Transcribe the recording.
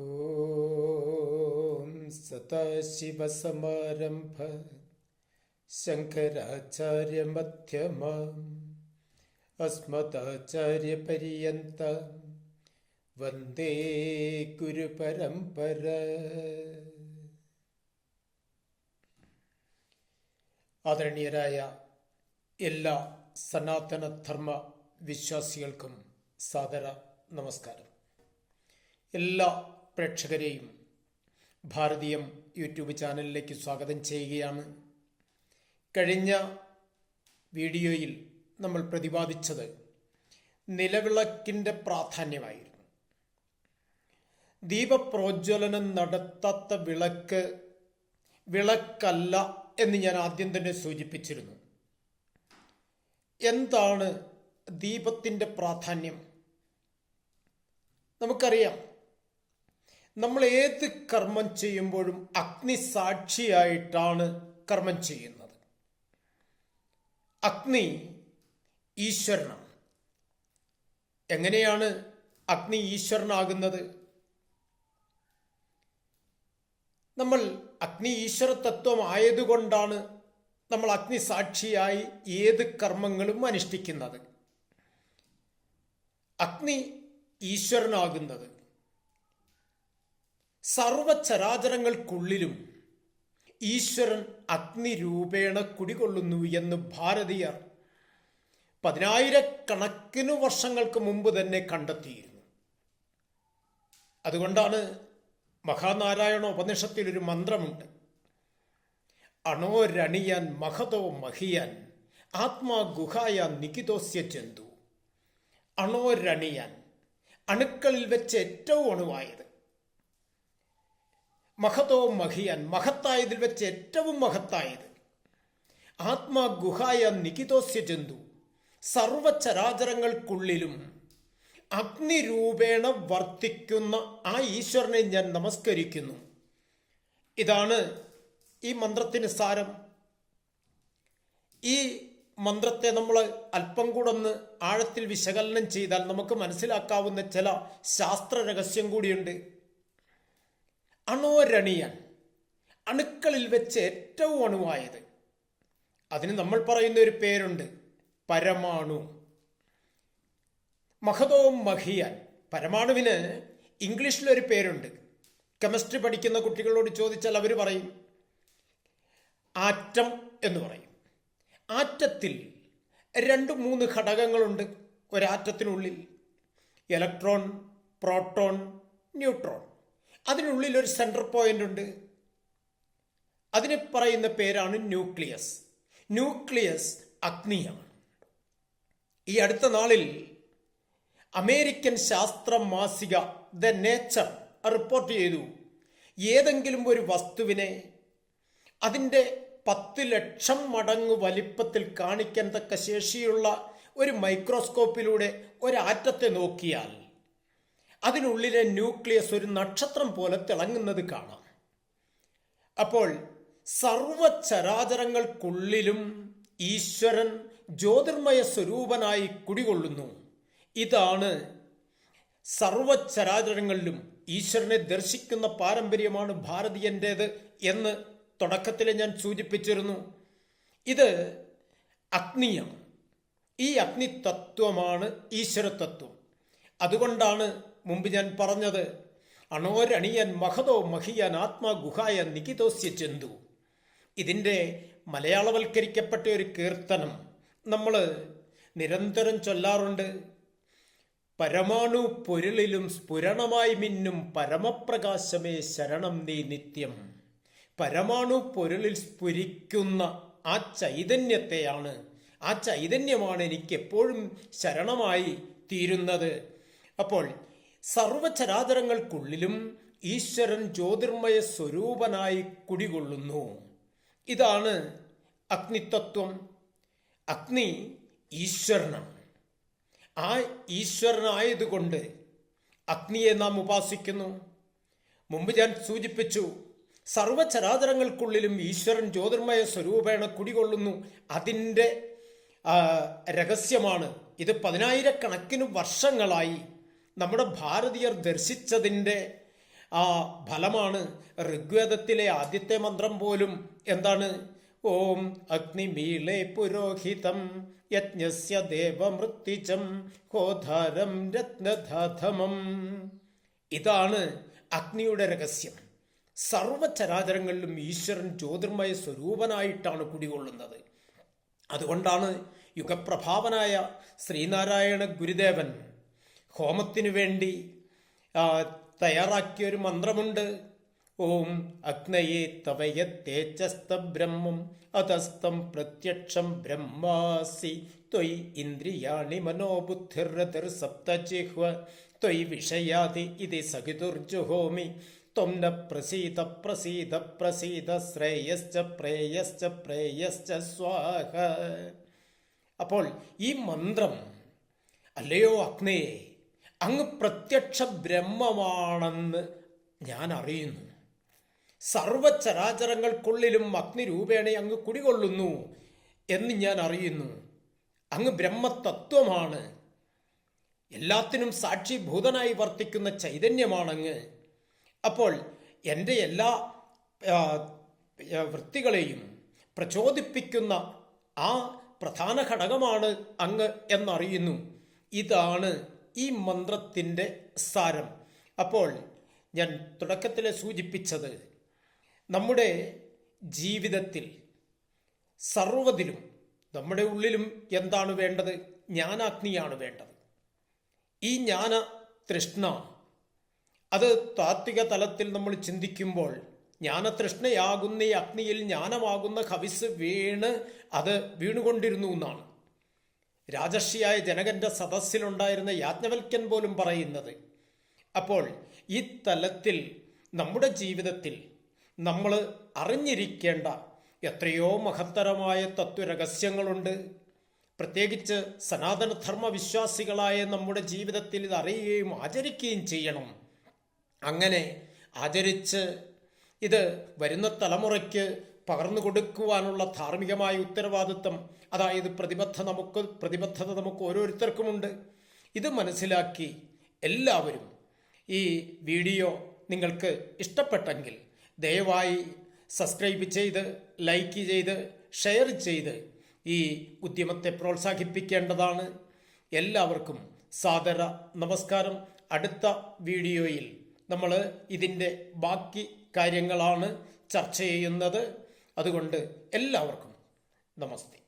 ഓം സദാശിവസമാരംഭ ശങ്കരാചാര്യമധ്യമ അസ്മദാചാര്യപര്യന്ത വന്ദേ ഗുരുപരമ്പര ആദരണീയരായ എല്ലാ സനാതനധർമ്മ വിശ്വാസികൾക്കും സാദര നമസ്കാരം. എല്ലാ പ്രേക്ഷകരെയും ഭാരതീയം യൂട്യൂബ് ചാനലിലേക്ക് സ്വാഗതം ചെയ്യുകയാണ്. കഴിഞ്ഞ വീഡിയോയിൽ നമ്മൾ പ്രതിപാദിച്ചത് നിലവിളക്കിന്റെ പ്രാധാന്യമായിരുന്നു. ദീപപ്രോജ്വലനം നടത്താത്ത വിളക്ക് വിളക്കല്ല എന്ന് ഞാൻ ആദ്യം തന്നെ സൂചിപ്പിച്ചിരുന്നു. എന്താണ് ദീപത്തിന്റെ പ്രാധാന്യം? നമുക്കറിയാം നമ്മൾ ഏത് കർമ്മം ചെയ്യുമ്പോഴും അഗ്നി സാക്ഷിയായിട്ടാണ് കർമ്മം ചെയ്യുന്നത്. അഗ്നി ഈശ്വരനാണ്. എങ്ങനെയാണ് അഗ്നി ഈശ്വരനാകുന്നത്? നമ്മൾ അഗ്നി ഈശ്വര തത്വം ആയതുകൊണ്ടാണ് നമ്മൾ അഗ്നി സാക്ഷിയായി ഏത് കർമ്മങ്ങളും അനുഷ്ഠിക്കുന്നത്. അഗ്നി ഈശ്വരനാകുന്നത്. സർവചരാചരങ്ങൾക്കുള്ളിലും ഈശ്വരൻ അഗ്നിരൂപേണ കുടികൊള്ളുന്നു എന്ന് ഭാരതീയർ പതിനായിരക്കണക്കിനു വർഷങ്ങൾക്ക് മുമ്പ് തന്നെ കണ്ടെത്തിയിരുന്നു. അതുകൊണ്ടാണ് മഹാനാരായണ ഉപനിഷത്തിൽ ഒരു മന്ത്രമുണ്ട്. അണോ രണിയാൻ മഹതോ മഹിയാൻ ആത്മാ ഗുഹായ നികിതോസ്യ ജന്തു. അണോ രണിയാൻ അണുക്കളിൽ വെച്ച് ഏറ്റവും അണുവായത്. മഹതോ മഹിയൻ മഹത്തായതിൽ വെച്ച് ഏറ്റവും മഹത്തായത്. ആത്മാ ഗുഹായ നികിതോസ്യ ജന്തു സർവചരാചരങ്ങൾക്കുള്ളിലും അഗ്നിരൂപേണ വർത്തിക്കുന്ന ആ ഈശ്വരനെ ഞാൻ നമസ്കരിക്കുന്നു. ഇതാണ് ഈ മന്ത്രത്തിന് സാരം. ഈ മന്ത്രത്തെ നമ്മൾ അല്പം കൂടെ ഒന്ന് ആഴത്തിൽ വിശകലനം ചെയ്താൽ നമുക്ക് മനസ്സിലാക്കാവുന്ന ചില ശാസ്ത്ര രഹസ്യം കൂടിയുണ്ട്. അണോരണിയാൻ. അണുക്കളിൽ വെച്ച് ഏറ്റവും അണുവായത്. അതിന് നമ്മൾ പറയുന്ന ഒരു പേരുണ്ട് പരമാണു. മഹതോം മഹിയാൻ. പരമാണുവിന് ഇംഗ്ലീഷിലൊരു പേരുണ്ട്. കെമിസ്ട്രി പഠിക്കുന്ന കുട്ടികളോട് ചോദിച്ചാൽ അവർ പറയും ആറ്റം എന്ന് പറയും. ആറ്റത്തിൽ രണ്ട് മൂന്ന് ഘടകങ്ങളുണ്ട്. ഒരാറ്റത്തിനുള്ളിൽ ഇലക്ട്രോൺ പ്രോട്ടോൺ ന്യൂട്രോൺ. അതിനുള്ളിൽ ഒരു സെൻട്രൽ പോയിന്റ് ഉണ്ട്. അതിന് പറയുന്ന പേരാണ് ന്യൂക്ലിയസ്. ന്യൂക്ലിയസ് അഗ്നിയാണ്. ഈ അടുത്ത നാളിൽ അമേരിക്കൻ ശാസ്ത്ര മാസിക ദ നേച്ചർ റിപ്പോർട്ട് ചെയ്തു. ഏതെങ്കിലും ഒരു വസ്തുവിനെ അതിന്റെ പത്ത് ലക്ഷം മടങ്ങ് വലിപ്പത്തിൽ കാണിക്കാൻ തക്ക ശേഷിയുള്ള ഒരു മൈക്രോസ്കോപ്പിലൂടെ ഒരാറ്റത്തെ നോക്കിയാൽ അതിനുള്ളിലെ ന്യൂക്ലിയസ് ഒരു നക്ഷത്രം പോലെ തിളങ്ങുന്നത് കാണാം. അപ്പോൾ സർവചരാചരങ്ങൾക്കുള്ളിലും ഈശ്വരൻ ജ്യോതിർമയ സ്വരൂപനായി കുടികൊള്ളുന്നു. ഇതാണ് സർവചരാചരങ്ങളിലും ഈശ്വരനെ ദർശിക്കുന്ന പാരമ്പര്യമാണ് ഭാരതീയന്റേത് എന്ന് തുടക്കത്തിൽ ഞാൻ സൂചിപ്പിച്ചിരുന്നു. ഇത് അഗ്നിയാണ്. ഈ അഗ്നിതത്വമാണ് ഈശ്വരതത്വം. അതുകൊണ്ടാണ് മുമ്പ് ഞാൻ പറഞ്ഞത് അണോരണിയൻ മഹതോ മഹിയൻ ആത്മഗുഹായ നികിതോസ്യ ചെന്തു ഇതിന്റെ മലയാളവൽക്കരിക്കപ്പെട്ട ഒരു കീർത്തനം നമ്മൾ നിരന്തരം ചൊല്ലാറുണ്ട്. പരമാണു പൊരുളിലും സ്ഫുരണമായി മിന്നും പരമപ്രകാശമേ ശരണം നീ നിത്യം. പരമാണു പൊരുളിൽ സ്ഫുരിക്കുന്ന ആ ചൈതന്യത്തെയാണ് ആ ചൈതന്യമാണ് എനിക്ക് എപ്പോഴും ശരണമായി തീരുന്നത്. അപ്പോൾ സർവചരാചരങ്ങൾക്കുള്ളിലും ഈശ്വരൻ ജ്യോതിർമയ സ്വരൂപനായി കുടികൊള്ളുന്നു. ഇതാണ് അഗ്നിതത്വം. അഗ്നി ഈശ്വരനാണ്. ആ ഈശ്വരനായതുകൊണ്ട് അഗ്നിയെ നാം ഉപാസിക്കുന്നു. മുമ്പ് ഞാൻ സൂചിപ്പിച്ചു സർവചരാചരങ്ങൾക്കുള്ളിലും ഈശ്വരൻ ജ്യോതിർമയ സ്വരൂപേണ കുടികൊള്ളുന്നു. അതിന്റെ രഹസ്യമാണ്. ഇത് പതിനായിരക്കണക്കിന് വർഷങ്ങളായി നമ്മുടെ ഭാരതീയർ ദർശിച്ചതിന്റെ ആ ഫലമാണ് ഋഗ്വേദത്തിലെ ആദ്യത്തെ മന്ത്രം പോലും. എന്താണ്? ഓം അഗ്നിമീളേ പുരോഹിതം യജ്ഞസ്യ ദേവമൃത്യുജം ഹോധാരം രത്നധാധമം ഇതാണ് അഗ്നിയുടെ രഹസ്യം. സർവചരാചരങ്ങളിലും ഈശ്വരൻ ജ്യോതിർമയ സ്വരൂപനായിട്ടാണ് കുടികൊള്ളുന്നത്. അതുകൊണ്ടാണ് യുഗപ്രഭാവനായ ശ്രീനാരായണ ഗുരുദേവൻ ഹോമത്തിനു വേണ്ടി തയ്യാറാക്കിയൊരു മന്ത്രമുണ്ട്. ഓം അഗ്നയെ തവയ തേജസ്ത ബ്രഹ്മം അതസ്തം പ്രത്യക്ഷം ബ്രഹ്മാസി. ത്വയ് ഇന്ദ്രിയാണി മനോബുദ്ധിർ സപ്തജിഹ്വ. ത്വയ് വിഷയാതി ഇതി സഹിതുർജുഹോമി. ത്വം ന പ്രസീത പ്രസീത പ്രസീത ശ്രേയശ്ച പ്രേയശ്ച പ്രേയശ്ച സ്വാഹ. അപ്പോൾ ഈ മന്ത്രം അല്ലയോ അഗ്നയെ അങ്ങ് പ്രത്യക്ഷ ബ്രഹ്മമാണെന്ന് ഞാൻ അറിയുന്നു സർവചരാചരങ്ങൾക്കുള്ളിലും അഗ്നി രൂപേണ അങ്ങ് കുടികൊള്ളുന്നു എന്ന് ഞാൻ അറിയുന്നു അങ്ങ് ബ്രഹ്മതത്വമാണ്. എല്ലാത്തിനും സാക്ഷിഭൂതനായി വർത്തിക്കുന്ന ചൈതന്യമാണങ്ങ്. അപ്പോൾ എന്റെ എല്ലാ വൃത്തികളെയും പ്രചോദിപ്പിക്കുന്ന ആ പ്രധാന ഘടകമാണ് അങ്ങ് എന്നറിയുന്നു. ഇതാണ് ഈ മന്ത്രത്തിന്റെ സാരം. അപ്പോൾ ഞാൻ തുടക്കത്തിൽ സൂചിപ്പിച്ചത് നമ്മുടെ ജീവിതത്തിൽ സർവതിലും നമ്മുടെ ഉള്ളിലും എന്താണ് വേണ്ടത്? ജ്ഞാനാഗ്നിയാണ് വേണ്ടത്. ഈ ജ്ഞാന തൃഷ്ണ അത് താത്വിക തലത്തിൽ നമ്മൾ ചിന്തിക്കുമ്പോൾ ജ്ഞാനതൃഷ്ണയാകുന്ന ഈ അഗ്നിയിൽ ജ്ഞാനമാകുന്ന ഹവിസ് വീണ് അത് വീണുകൊണ്ടിരുന്നു എന്നാണ്. രാജർഷിയായ ജനകന്റെ സദസ്സിലുണ്ടായിരുന്ന യാജ്ഞവൽക്കൻ പോലും പറയുന്നത് അപ്പോൾ ഈ തലത്തിൽ നമ്മുടെ ജീവിതത്തിൽ നമ്മൾ അറിഞ്ഞിരിക്കേണ്ട എത്രയോ മഹത്തരമായ തത്വരഹസ്യങ്ങളുണ്ട്. പ്രത്യേകിച്ച് സനാതനധർമ്മ വിശ്വാസികളായ നമ്മുടെ ജീവിതത്തിൽ ഇത് അറിയുകയും ആചരിക്കുകയും ചെയ്യണം. അങ്ങനെ ആചരിച്ച് ഇത് വരുന്ന തലമുറയ്ക്ക് പകർന്നു കൊടുക്കുവാനുള്ള ധാർമ്മികമായ ഉത്തരവാദിത്വം അതായത് പ്രതിബദ്ധ നമുക്ക് പ്രതിബദ്ധത നമുക്ക് ഓരോരുത്തർക്കുമുണ്ട്. ഇത് മനസ്സിലാക്കി എല്ലാവരും ഈ വീഡിയോ നിങ്ങൾക്ക് ഇഷ്ടപ്പെട്ടെങ്കിൽ ദയവായി സബ്സ്ക്രൈബ് ചെയ്ത് ലൈക്ക് ചെയ്ത് ഷെയർ ചെയ്ത് ഈ ഉദ്യമത്തെ പ്രോത്സാഹിപ്പിക്കേണ്ടതാണ്. എല്ലാവർക്കും സാദര നമസ്കാരം. അടുത്ത വീഡിയോയിൽ നമ്മൾ ഇതിന്റെ ബാക്കി കാര്യങ്ങളാണ് ചർച്ച ചെയ്യുന്നത്. അതുകൊണ്ട് എല്ലാവർക്കും നമസ്തേ.